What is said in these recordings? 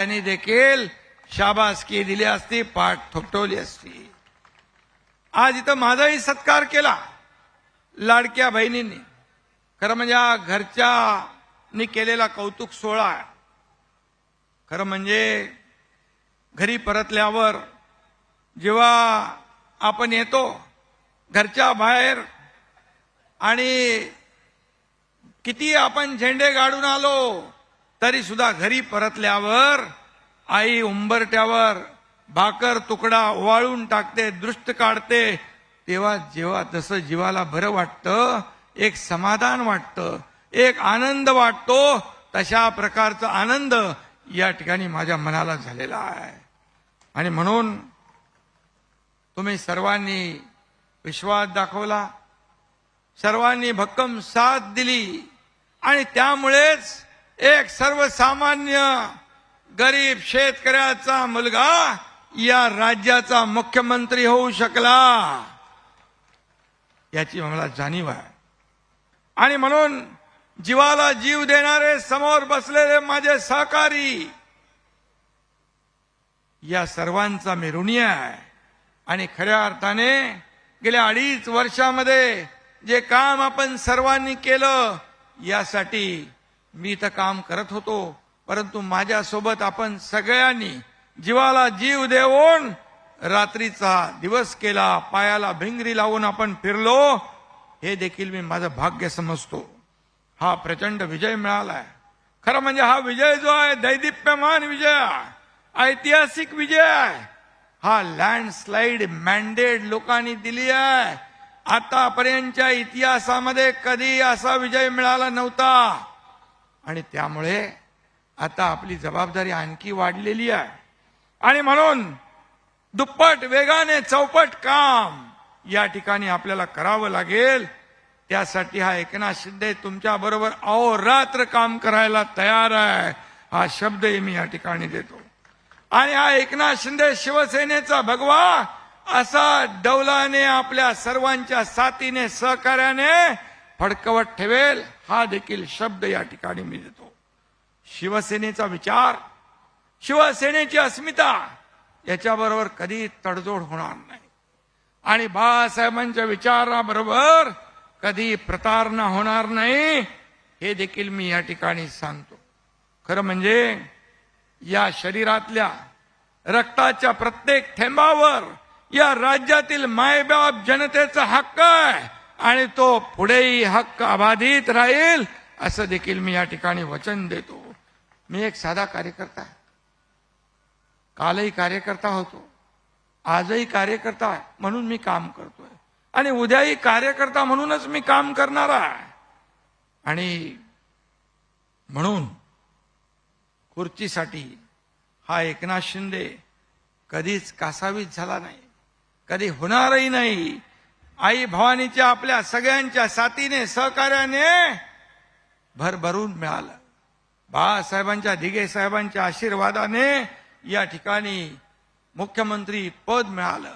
त्यांनी देखील शाबासकी दिली असती पाठ थोपटवली असती. आज इथं माझाही सत्कार केला. लाडक्या बहिणींनी. खरं म्हणजे घरच्या घरच्यानी केलेला कौतुक सोहळा खरं म्हणजे घरी परतल्यावर जेव्हा आपण येतो घरच्या बाहेर आणि किती आपण झेंडे गाडून आलो तरी सुद्धा घरी परतल्यावर आई उंबरट्यावर भाकर तुकडा ओवाळून टाकते दृष्ट काढते. तेव्हा जेव्हा तसं जीवाला बरं वाटतं एक समाधान वाटतं एक आनंद वाटतो तशा प्रकारचा आनंद या ठिकाणी माझ्या मनाला झालेला आहे. आणि म्हणून तुम्ही सर्वांनी विश्वास दाखवला सर्वांनी भक्कम साथ दिली आणि त्यामुळेच एक सर्वसामान्य गरीब शेतकऱ्याचा मुलगा या राज्याचा मुख्यमंत्री होऊ शकला. याची मला जाणीव आहे. आणि म्हणून जीवाला जीव देणारे समोर बसलेले माझे सहकारी या सर्वांचा मी ऋणी आहे. आणि खऱ्या अर्थाने गेल्या अडीच वर्षामध्ये जे काम आपण सर्वांनी केलं यासाठी मी तर काम करत होतो परंतु माझ्यासोबत आपण सगळ्यांनी जीवाला जीव देऊन रात्रीचा दिवस केला पायाला भिंगरी लावून आपण फिरलो हे देखील मी माझं भाग्य समजतो. हा प्रचंड विजय मिळालाय. खरं म्हणजे हा विजय जो आहे दैदिप्यमान विजय ऐतिहासिक विजय आहे. हा लँडस्लाइड मॅन्डेट लोकांनी दिली आहे. आतापर्यंतच्या इतिहासामध्ये कधी असा विजय मिळाला नव्हता. आणि त्यामुळे आता आपली जबाबदारी आणखी वाढलेली आहे. आणि म्हणून दुप्पट वेगाने चौपट काम या ठिकाणी आपल्याला करावं लागेल. त्यासाठी हा एकनाथ शिंदे तुमच्या बरोबर अहोरात्र काम करायला तयार आहे. हा शब्दही मी या ठिकाणी देतो. आणि हा एकनाथ शिंदे शिवसेनेचा भगवा असा डौलाने आपल्या सर्वांच्या साथीने सहकार्याने फडकवत ठेवेल हा देखील शब्द या ठिकाणी मी देतो. शिवसेनेचा विचार शिवसेनेची अस्मिता याच्याबरोबर कधी तडजोड होणार नाही. आणि बाळासाहेबांच्या विचाराबरोबर कधी प्रतारणा होणार नाही हे देखील मी या ठिकाणी सांगतो. खरं म्हणजे या शरीरातल्या रक्ताच्या प्रत्येक थेंबावर या राज्यातील मायबाप जनतेचा हक्क आहे. आणि तो पुढेही हक्क अबाधित राहील असं देखील मी या ठिकाणी वचन देतो. मी एक साधा कार्यकर्ता आहे. कालही कार्यकर्ता होतो. आजही कार्यकर्ता आहे म्हणून मी काम करतोय. आणि उद्याही कार्यकर्ता म्हणूनच मी काम करणार आहे. आणि म्हणून खुर्चीसाठी हा एकनाथ शिंदे कधीच कासावीस झाला नाही कधी होणारही नाही आई भवानीच्या आपल्या सगळ्यांच्या साथीने सहकार्याने भरभरून मिळालं. बाळासाहेबांच्या दिघे साहेबांच्या आशीर्वादाने या ठिकाणी मुख्यमंत्री पद मिळालं.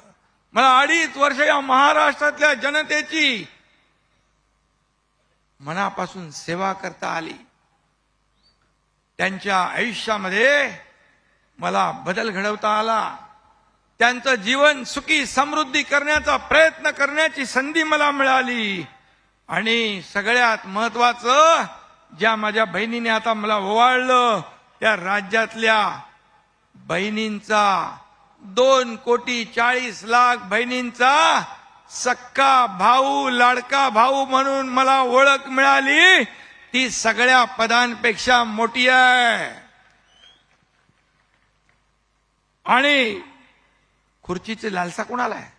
मला अडीच वर्ष या महाराष्ट्रातल्या जनतेची मनापासून सेवा करता आली. त्यांच्या आयुष्यामध्ये मला बदल घडवता आला. त्यांचं जीवन सुखी समृद्धी करण्याचा प्रयत्न करण्याची संधी मला मिळाली. आणि सगळ्यात महत्वाचं ज्या माझ्या बहिणीने आता मला ओवाळलं त्या राज्यातल्या बहिणींचा दोन कोटी चाळीस लाख बहिणींचा सक्का भाऊ लाडका भाऊ म्हणून मला ओळख मिळाली. ती सगळ्या पदांपेक्षा मोठी आहे. आणि खुर्चीची लालसा कुणाला आहे?